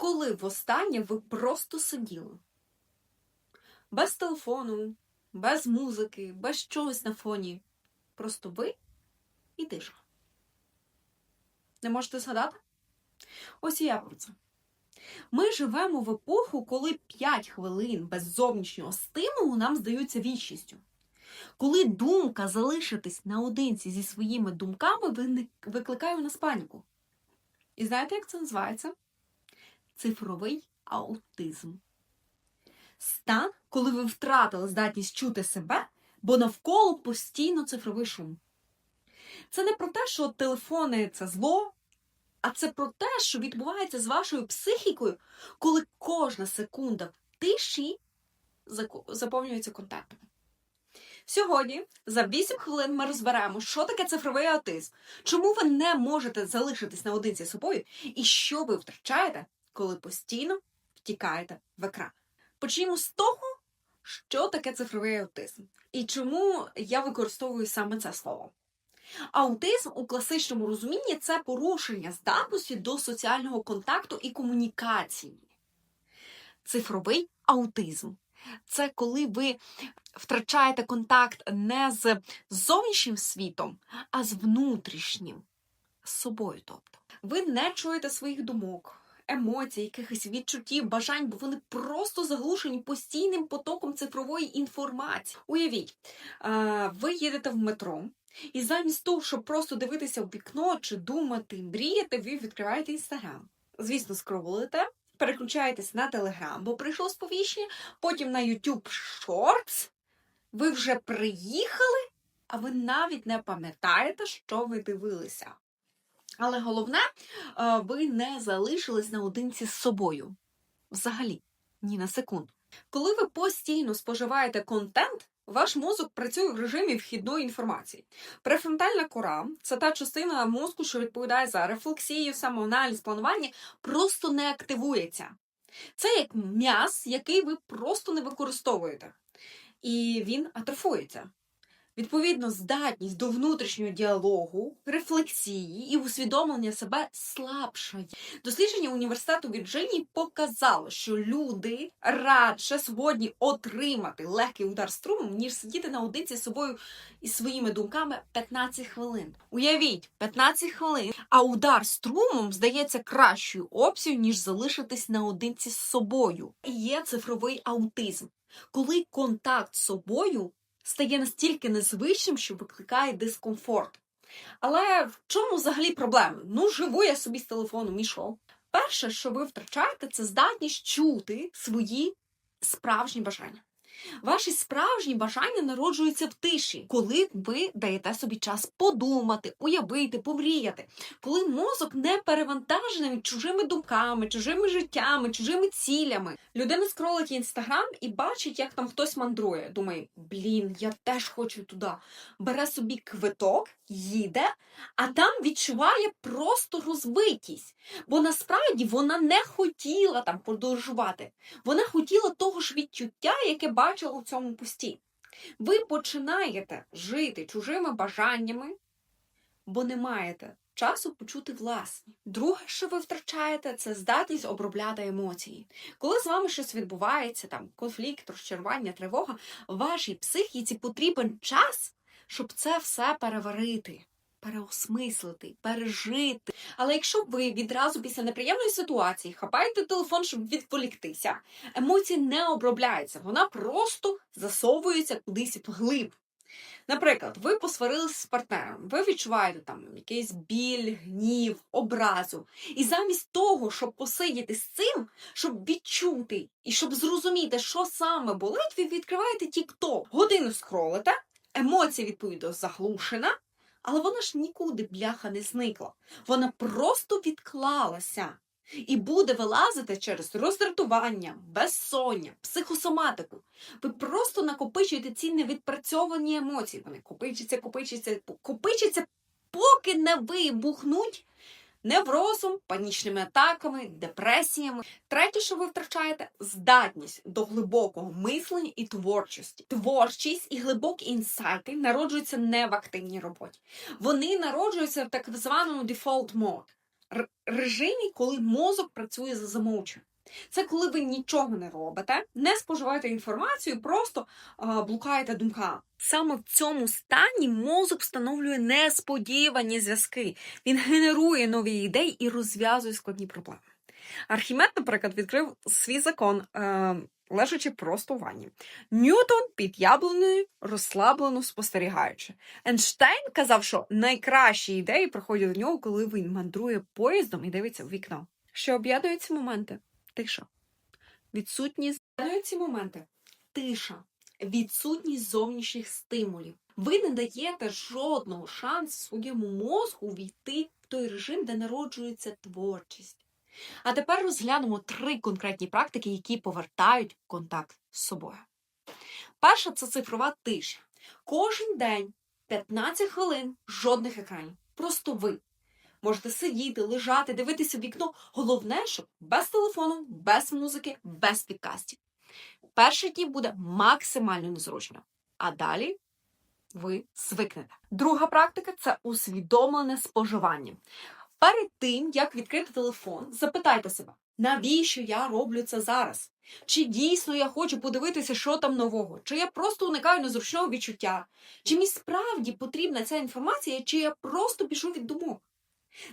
Коли востаннє ви просто сиділи? Без телефону, без музики, без чогось на фоні. Просто ви і тиша. Не можете згадати? Ось і я про це. Ми живемо в епоху, коли 5 хвилин без зовнішнього стимулу нам здаються вічністю. Коли думка залишитись наодинці зі своїми думками викликає у нас паніку. І знаєте, як це називається? Цифровий аутизм. Стан, коли ви втратили здатність чути себе, бо навколо постійно цифровий шум. Це не про те, що телефони це зло, а це про те, що відбувається з вашою психікою, коли кожна секунда в тиші заповнюється контактами. Сьогодні за 8 хвилин ми розберемо, що таке цифровий аутизм, чому ви не можете залишитись наодинці з собою, і що ви втрачаєте, коли постійно втікаєте в екран. Почнімо з того, що таке цифровий аутизм, і чому я використовую саме це слово. Аутизм у класичному розумінні це порушення здатності до соціального контакту і комунікації. Цифровий аутизм це коли ви втрачаєте контакт не з зовнішнім світом, а з внутрішнім, з собою. Тобто, ви не чуєте своїх думок. Емоцій, якихось відчуттів, бажань, бо вони просто заглушені постійним потоком цифрової інформації. Уявіть, е, ви їдете в метро, і замість того, щоб просто дивитися в вікно чи думати, мріяти, ви відкриваєте інстаграм. Звісно, скролите, переключаєтесь на Телеграм, бо прийшло сповіщення, потім на YouTube Shorts. Ви вже приїхали, а ви навіть не пам'ятаєте, що ви дивилися. Але головне, е, ви не залишились наодинці з собою. Взагалі, ні на секунду. Коли ви постійно споживаєте контент, ваш мозок працює в режимі вхідної інформації. Префронтальна кора це та частина мозку, що відповідає за рефлексію, самоаналіз, планування, просто не активується. Це як м'яз, який ви просто не використовуєте. І він атрофується. Відповідно, здатність до внутрішнього діалогу, рефлексії і усвідомлення себе слабшає. Дослідження університету Вірджинії показало, що люди радше згодні отримати легкий удар струмом, ніж сидіти наодинці з собою і своїми думками 15 хвилин. Уявіть, 15 хвилин, а удар струмом здається кращою опцією, ніж залишитись наодинці з собою. Є цифровий аутизм, коли контакт з собою стає настільки незвичним, що викликає дискомфорт. Але в чому взагалі проблема? Ну, живу я собі з телефоном і що? Перше, що ви втрачаєте, це здатність чути свої справжні бажання. Ваші справжні бажання народжуються в тиші, коли ви даєте собі час подумати, уявити, помріяти, коли мозок не перевантажений чужими думками, чужими життями, чужими цілями. Людина скролить інстаграм і бачить, як там хтось мандрує. Думає, блін, я теж хочу туди. Бере собі квиток, їде, а там відчуває просто розбитість. Бо насправді вона не хотіла там подорожувати. Вона хотіла того ж відчуття, яке бачила у цьому пості. Ви починаєте жити чужими бажаннями, бо не маєте часу почути власні. Друге, що ви втрачаєте, це здатність обробляти емоції. Коли з вами щось відбувається, там конфлікт, розчарування, тривога, вашій психіці потрібен час, щоб це все переварити. Переосмислити, пережити. Але якщо ви відразу після неприємної ситуації хапаєте телефон, щоб відволіктися, емоції не обробляються, вона просто засовується кудись вглиб. Наприклад, ви посварилися з партнером, ви відчуваєте там якийсь біль, гнів, образу. І замість того, щоб посидіти з цим, щоб відчути і щоб зрозуміти, що саме болить, ви відкриваєте TikTok. Годину скролите, емоція, відповідно, заглушена, але вона ж нікуди бляха не зникла. Вона просто відклалася. І буде вилазити через роздратування, безсоння, психосоматику. Ви просто накопичуєте ці невідпрацьовані емоції. Вони копичаться, копичаться, копичаться, поки не вибухнуть неврозом, панічними атаками, депресіями. Третє, що ви втрачаєте, здатність до глибокого мислення і творчості. Творчість і глибокі інсайти народжуються не в активній роботі. Вони народжуються в так званому дефолт мод режимі, коли мозок працює за замовчуванням. Це коли ви нічого не робите, не споживаєте інформацію, просто а, блукаєте думками. Саме в цьому стані мозок встановлює несподівані зв'язки. Він генерує нові ідеї і розв'язує складні проблеми. Архімед, наприклад, відкрив свій закон, е, лежачи просто у ванні. Ньютон під яблуною розслаблено спостерігаючи. Ейнштейн казав, що найкращі ідеї приходять до нього, коли він мандрує поїздом і дивиться в вікно. Що об'єднує ці моменти? Тиша. Відсутність ці моменти. Тиша. Відсутність зовнішніх стимулів. Ви не даєте жодного шансу своєму мозку війти в той режим, де народжується творчість. А тепер розглянемо три конкретні практики, які повертають контакт з собою. Перша це цифрова тиша. Кожен день 15 хвилин жодних екранів. Просто ви. Можете сидіти, лежати, дивитися в вікно. Головне, щоб без телефону, без музики, без підкастів. Перші дні буде максимально незручно, а далі ви звикнете. Друга практика це усвідомлене споживання. Перед тим, як відкрити телефон, запитайте себе, навіщо я роблю це зараз? Чи дійсно я хочу подивитися, що там нового? Чи я просто уникаю незручного відчуття? Чи мені справді потрібна ця інформація, чи я просто пішу від думок?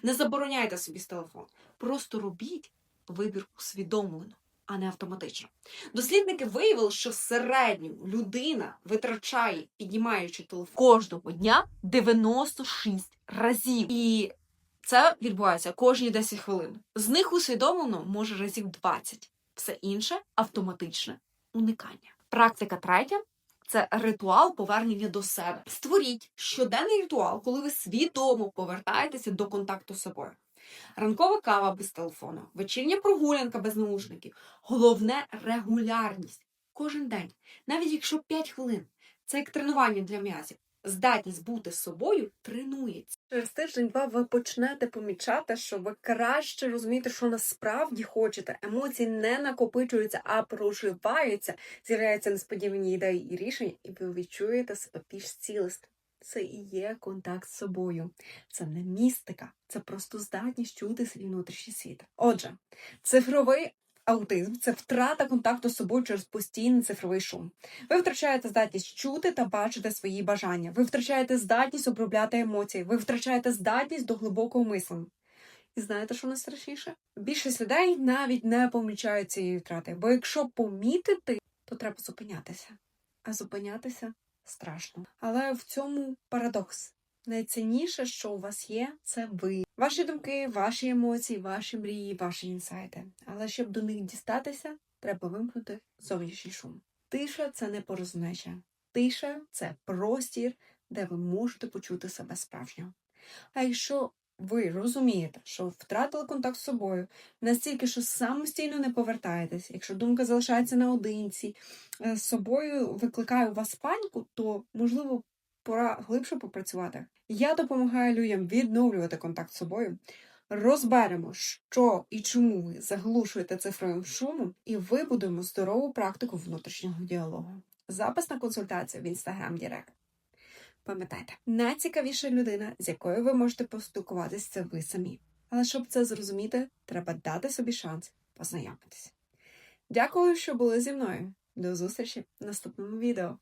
Не забороняйте собі телефон. Просто робіть вибір усвідомлено, а не автоматично. Дослідники виявили, що в середньому людина витрачає, піднімаючи телефон кожного дня 96 разів. І це відбувається кожні 10 хвилин. З них усвідомлено може разів 20. Все інше автоматичне уникання. Практика третя це ритуал повернення до себе. Створіть щоденний ритуал, коли ви свідомо повертаєтеся до контакту з собою. Ранкова кава без телефону, вечірня прогулянка без наушників. Головне регулярність. Кожен день, навіть якщо 5 хвилин. Це як тренування для м'язів. Здатність бути з собою тренується. Через тиждень-два ви почнете помічати, що ви краще розумієте, що насправді хочете. Емоції не накопичуються, а проживаються. З'являються несподівані ідеї і рішення, і ви відчуєте себе більш цілісним. Це і є контакт з собою. Це не містика, це просто здатність чути свій внутрішній світ. Отже, цифровий аутизм це втрата контакту з собою через постійний цифровий шум. Ви втрачаєте здатність чути та бачити свої бажання. Ви втрачаєте здатність обробляти емоції. Ви втрачаєте здатність до глибокого мислення. І знаєте, що найстрашніше? Більшість людей навіть не помічають цієї втрати, бо якщо помітити, то треба зупинятися. А зупинятися страшно. Але в цьому парадокс. Найцінніше, що у вас є, це ви. Ваші думки, ваші емоції, ваші мрії, ваші інсайти. Але щоб до них дістатися, треба вимкнути зовнішній шум. Тиша це не порозумеча. Тиша це простір, де ви можете почути себе справжньо. А якщо ви розумієте, що втратили контакт з собою настільки, що самостійно не повертаєтесь, якщо думка залишається наодинці, е, з собою викликає у вас паніку, то можливо пора глибше попрацювати. Я допомагаю людям відновлювати контакт з собою. Розберемо, що і чому ви заглушуєте цифровим шумом, і вибудуємо здорову практику внутрішнього діалогу. Запис на консультацію в Instagram Direct. Пам'ятайте, найцікавіша людина, з якою ви можете поспілкуватися, це ви самі. Але щоб це зрозуміти, треба дати собі шанс познайомитися. Дякую, що були зі мною. До зустрічі в наступному відео.